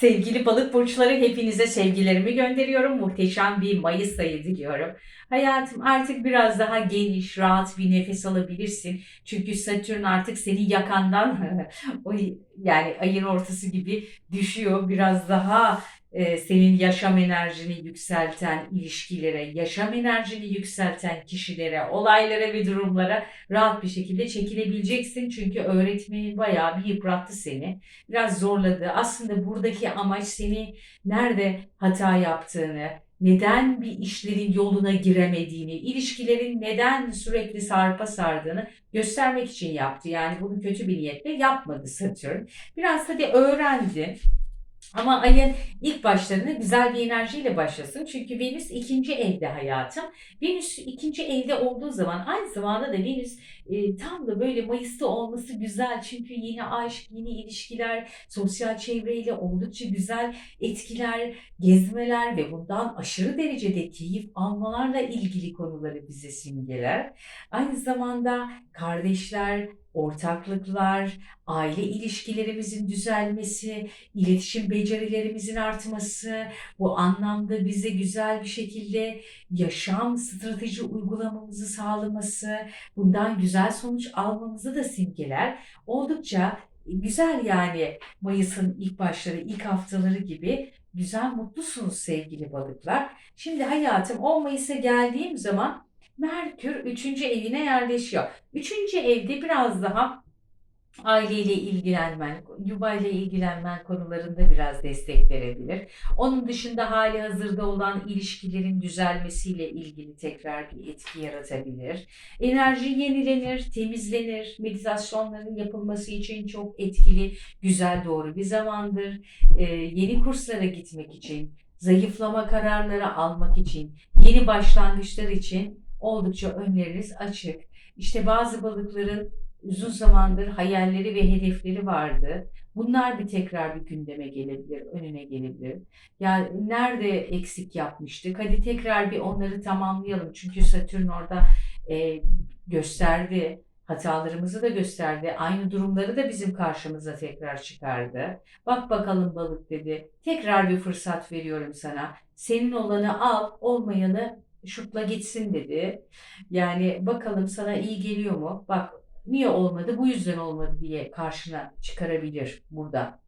Sevgili balık burçları hepinize sevgilerimi gönderiyorum. Muhteşem bir Mayıs ayı diliyorum. Hayatım artık biraz daha geniş, rahat bir nefes alabilirsin. Çünkü Satürn artık seni yakandan o yani ayın ortası gibi düşüyor. Biraz daha e, senin yaşam enerjini yükselten ilişkilere, yaşam enerjini yükselten kişilere, olaylara ve durumlara rahat bir şekilde çekilebileceksin. Çünkü öğretmenin bayağı bir yıprattı seni. Biraz zorladı. Aslında buradaki amaç seni nerede hata yaptığını, neden bir işlerin yoluna giremediğini, ilişkilerin neden sürekli sarpa sardığını göstermek için yaptı. Yani bunu kötü bir niyetle yapmadı Satürn. Biraz hadi öğrendi. Ama ayın ilk başlarında güzel bir enerjiyle başlasın. Çünkü Venüs ikinci evde hayatım. Venüs ikinci evde olduğu zaman aynı zamanda da Venüs e, tam da böyle Mayıs'ta olması güzel. Çünkü yeni aşk, yeni ilişkiler, sosyal çevreyle oldukça güzel etkiler, gezmeler ve bundan aşırı derecede keyif almalarla ilgili konuları bize simgeler. Aynı zamanda kardeşler, ortaklıklar, aile ilişkilerimizin düzelmesi, iletişim becerilerimizin artması, bu anlamda bize güzel bir şekilde yaşam strateji uygulamamızı sağlaması, bundan güzel sonuç almamızı da simgeler. Oldukça güzel yani Mayıs'ın ilk başları, ilk haftaları gibi güzel, mutlusunuz sevgili balıklar. Şimdi hayatım 10 Mayıs'a geldiğim zaman Merkür 3. evine yerleşiyor. 3. evde biraz daha aileyle ilgilenmen, yubayla ilgilenmen konularında biraz destek verebilir. Onun dışında hali hazırda olan ilişkilerin düzelmesiyle ilgili tekrar bir etki yaratabilir. Enerji yenilenir, temizlenir. Meditasyonların yapılması için çok etkili, güzel, doğru bir zamandır. Ee, yeni kurslara gitmek için, zayıflama kararları almak için, yeni başlangıçlar için oldukça önleriniz açık. İşte bazı balıkların uzun zamandır hayalleri ve hedefleri vardı. Bunlar bir tekrar bir gündeme gelebilir, önüne gelebilir. Ya nerede eksik yapmıştık? Hadi tekrar bir onları tamamlayalım. Çünkü Satürn orada e, gösterdi. Hatalarımızı da gösterdi. Aynı durumları da bizim karşımıza tekrar çıkardı. Bak bakalım balık dedi. Tekrar bir fırsat veriyorum sana. Senin olanı al, olmayanı şutla gitsin dedi. Yani bakalım sana iyi geliyor mu? Bak niye olmadı, bu yüzden olmadı diye karşına çıkarabilir burada.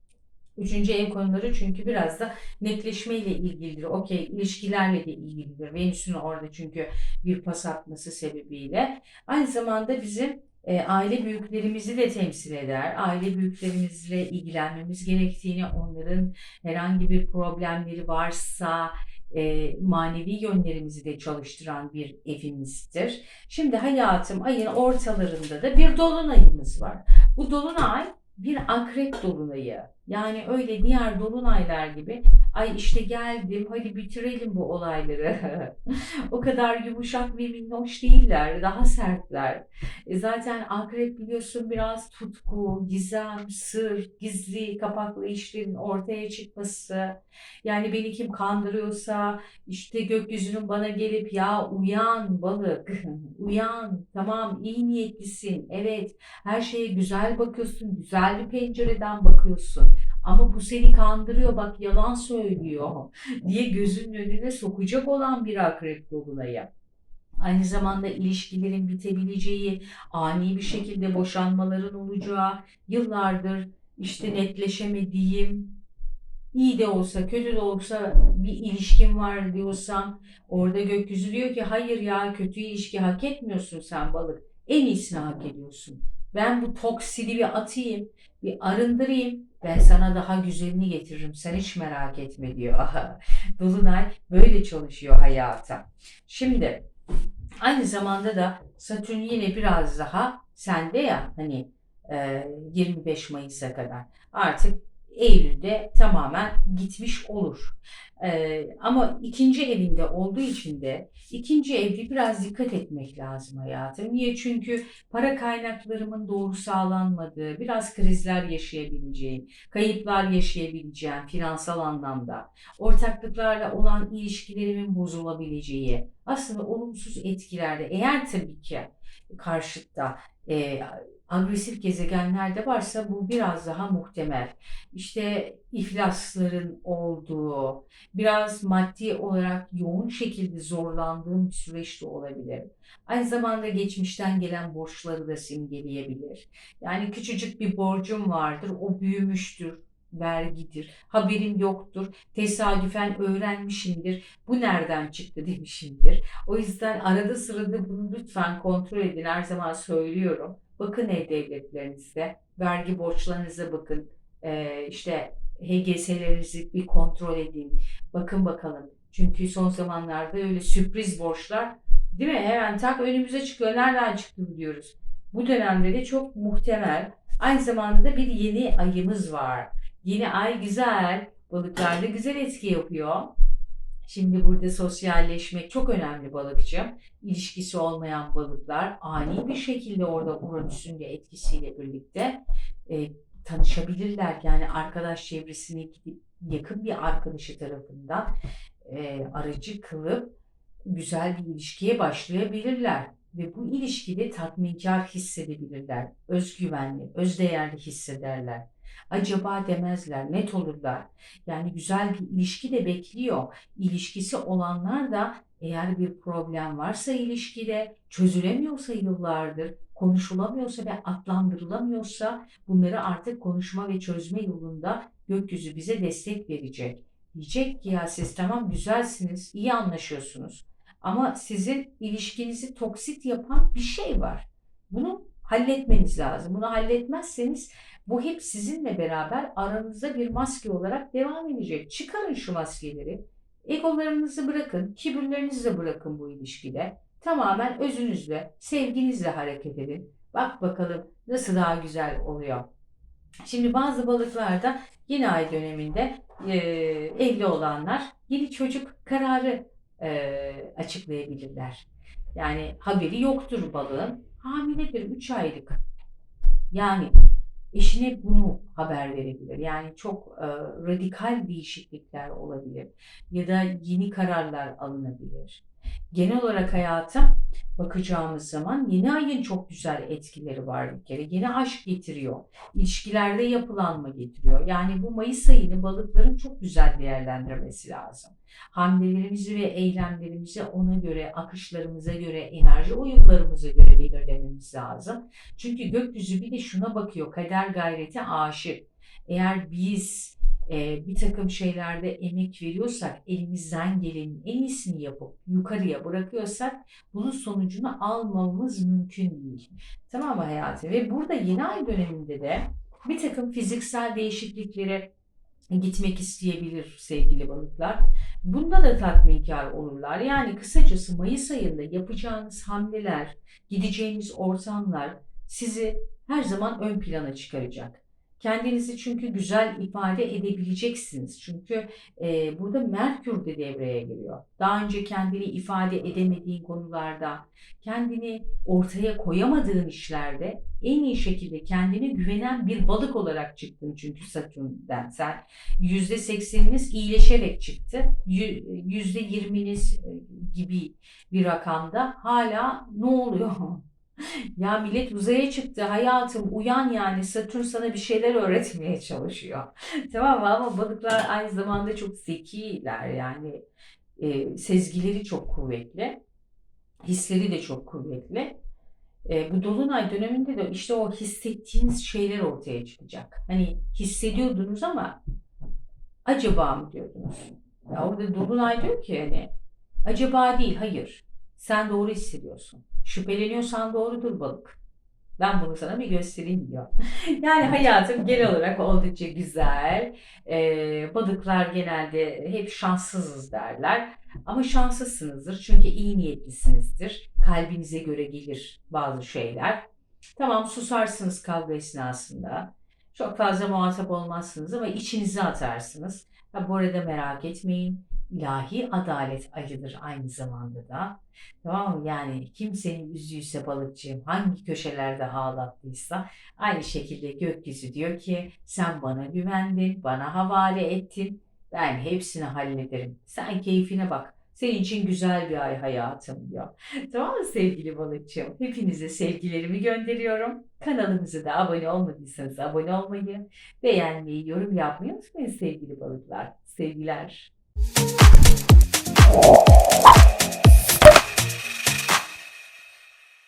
Üçüncü ev konuları çünkü biraz da netleşmeyle ilgilidir. Okey ilişkilerle de ilgilidir. Venüs'ün orada çünkü bir pas atması sebebiyle. Aynı zamanda bizim e, aile büyüklerimizi de temsil eder. Aile büyüklerimizle ilgilenmemiz gerektiğini, onların herhangi bir problemleri varsa e, manevi yönlerimizi de çalıştıran bir evimizdir. Şimdi hayatım ayın ortalarında da bir dolunayımız var. Bu dolunay bir akrep dolunayı. Yani öyle diğer dolunaylar gibi ay işte geldim hadi bitirelim bu olayları. o kadar yumuşak ve minnoş değiller. Daha sertler. E zaten akrep biliyorsun biraz tutku, gizem, sır, gizli, kapaklı işlerin ortaya çıkması. Yani beni kim kandırıyorsa işte gökyüzünün bana gelip ya uyan balık, uyan tamam iyi niyetlisin. Evet her şeye güzel bakıyorsun, güzel bir pencereden bakıyorsun. Ama bu seni kandırıyor bak yalan söylüyor diye gözünün önüne sokacak olan bir akrep dolunayı. Aynı zamanda ilişkilerin bitebileceği, ani bir şekilde boşanmaların olacağı, yıllardır işte netleşemediğim, iyi de olsa kötü de olsa bir ilişkin var diyorsam orada gökyüzü diyor ki hayır ya kötü ilişki hak etmiyorsun sen balık. En iyisini hak ediyorsun. Ben bu toksili bir atayım, bir arındırayım. Ben sana daha güzelini getiririm. Sen hiç merak etme diyor. Dolunay böyle çalışıyor hayata. Şimdi aynı zamanda da Satürn yine biraz daha sende ya hani 25 Mayıs'a kadar artık Eylül'de tamamen gitmiş olur. Ee, ama ikinci evinde olduğu için de ikinci evde biraz dikkat etmek lazım hayatım. Niye? Çünkü para kaynaklarımın doğru sağlanmadığı, biraz krizler yaşayabileceğim, kayıplar yaşayabileceğim finansal anlamda, ortaklıklarla olan ilişkilerimin bozulabileceği, aslında olumsuz etkilerde eğer tabii ki karşıtta e, agresif gezegenler de varsa bu biraz daha muhtemel. İşte iflasların olduğu, biraz maddi olarak yoğun şekilde zorlandığım bir süreç de olabilir. Aynı zamanda geçmişten gelen borçları da simgeleyebilir. Yani küçücük bir borcum vardır, o büyümüştür, vergidir, haberim yoktur, tesadüfen öğrenmişimdir, bu nereden çıktı demişimdir. O yüzden arada sırada bunu lütfen kontrol edin, her zaman söylüyorum. Bakın e-devletlerinizde, vergi borçlarınıza bakın, ee, işte HGS'lerinizi bir kontrol edin, bakın bakalım. Çünkü son zamanlarda öyle sürpriz borçlar değil mi? Hemen tak önümüze çıkıyor. Nereden çıktı diyoruz. Bu dönemde de çok muhtemel. Aynı zamanda da bir yeni ayımız var. Yeni ay güzel. Balıklarda güzel etki yapıyor. Şimdi burada sosyalleşmek çok önemli balıkçı. İlişkisi olmayan balıklar ani bir şekilde orada Uranüs'ün de etkisiyle birlikte e, tanışabilirler. Yani arkadaş çevresine gidip yakın bir arkadaşı tarafından e, aracı kılıp güzel bir ilişkiye başlayabilirler. Ve bu ilişkide tatminkar hissedebilirler. Özgüvenli, özdeğerli hissederler. Acaba demezler, net olurlar. Yani güzel bir ilişki de bekliyor. İlişkisi olanlar da eğer bir problem varsa ilişkide, çözülemiyorsa yıllardır, konuşulamıyorsa ve adlandırılamıyorsa bunları artık konuşma ve çözme yolunda gökyüzü bize destek verecek. Diyecek ki ya siz tamam güzelsiniz, iyi anlaşıyorsunuz. Ama sizin ilişkinizi toksit yapan bir şey var. Bunu halletmeniz lazım. Bunu halletmezseniz bu hep sizinle beraber aranızda bir maske olarak devam edecek. Çıkarın şu maskeleri. Egolarınızı bırakın, kibirlerinizi de bırakın bu ilişkide. Tamamen özünüzle, sevginizle hareket edin. Bak bakalım nasıl daha güzel oluyor. Şimdi bazı balıklarda yeni ay döneminde e, evli olanlar yeni çocuk kararı e, açıklayabilirler. Yani haberi yoktur balığın. Hamiledir 3 aylık. Yani eşine bunu haber verebilir. Yani çok e, radikal değişiklikler olabilir. Ya da yeni kararlar alınabilir. Genel olarak hayata bakacağımız zaman yeni ayın çok güzel etkileri var bir kere. Yeni aşk getiriyor. İlişkilerde yapılanma getiriyor. Yani bu Mayıs ayını balıkların çok güzel değerlendirmesi lazım. Hamlelerimizi ve eylemlerimizi ona göre, akışlarımıza göre, enerji uyumlarımıza göre belirlememiz lazım. Çünkü gökyüzü bir de şuna bakıyor. Kader gayreti aşık. Eğer biz bir takım şeylerde emek veriyorsak, elimizden gelenin en iyisini yapıp yukarıya bırakıyorsak bunun sonucunu almamız mümkün değil. Tamam mı hayatım? Ve burada yeni ay döneminde de bir takım fiziksel değişikliklere gitmek isteyebilir sevgili balıklar. Bunda da tatminkar olurlar. Yani kısacası Mayıs ayında yapacağınız hamleler, gideceğiniz ortamlar sizi her zaman ön plana çıkaracak. Kendinizi çünkü güzel ifade edebileceksiniz. Çünkü e, burada Merkür de devreye giriyor. Daha önce kendini ifade edemediğin konularda, kendini ortaya koyamadığın işlerde en iyi şekilde kendine güvenen bir balık olarak çıktın çünkü Satürn'den sen. Yüzde sekseniniz iyileşerek çıktı. Yüzde yirminiz e, gibi bir rakamda hala ne oluyor? Ya millet uzaya çıktı hayatım uyan yani Satürn sana bir şeyler öğretmeye çalışıyor. tamam mı ama balıklar aynı zamanda çok zekiler yani e, sezgileri çok kuvvetli. Hisleri de çok kuvvetli. E, bu dolunay döneminde de işte o hissettiğiniz şeyler ortaya çıkacak. Hani hissediyordunuz ama acaba mı diyordunuz? Ya orada dolunay diyor ki hani acaba değil hayır sen doğru hissediyorsun. Şüpheleniyorsan doğrudur balık. Ben bunu sana bir göstereyim diyor. Yani hayatım genel olarak oldukça güzel. Ee, balıklar genelde hep şanssızız derler. Ama şanslısınızdır çünkü iyi niyetlisinizdir. Kalbinize göre gelir bazı şeyler. Tamam susarsınız kavga esnasında. Çok fazla muhatap olmazsınız ama içinize atarsınız. Ha, bu arada merak etmeyin ilahi adalet acıdır aynı zamanda da. Tamam mı? Yani kimsenin üzüyse balıkçığım hangi köşelerde ağlattıysa aynı şekilde gökyüzü diyor ki sen bana güvendin, bana havale ettin. Ben hepsini hallederim. Sen keyfine bak. Senin için güzel bir ay hayatım diyor. Tamam mı sevgili balıkçığım? Hepinize sevgilerimi gönderiyorum. Kanalımıza da abone olmadıysanız abone olmayı, beğenmeyi, yorum yapmayı unutmayın sevgili balıklar. Sevgiler. you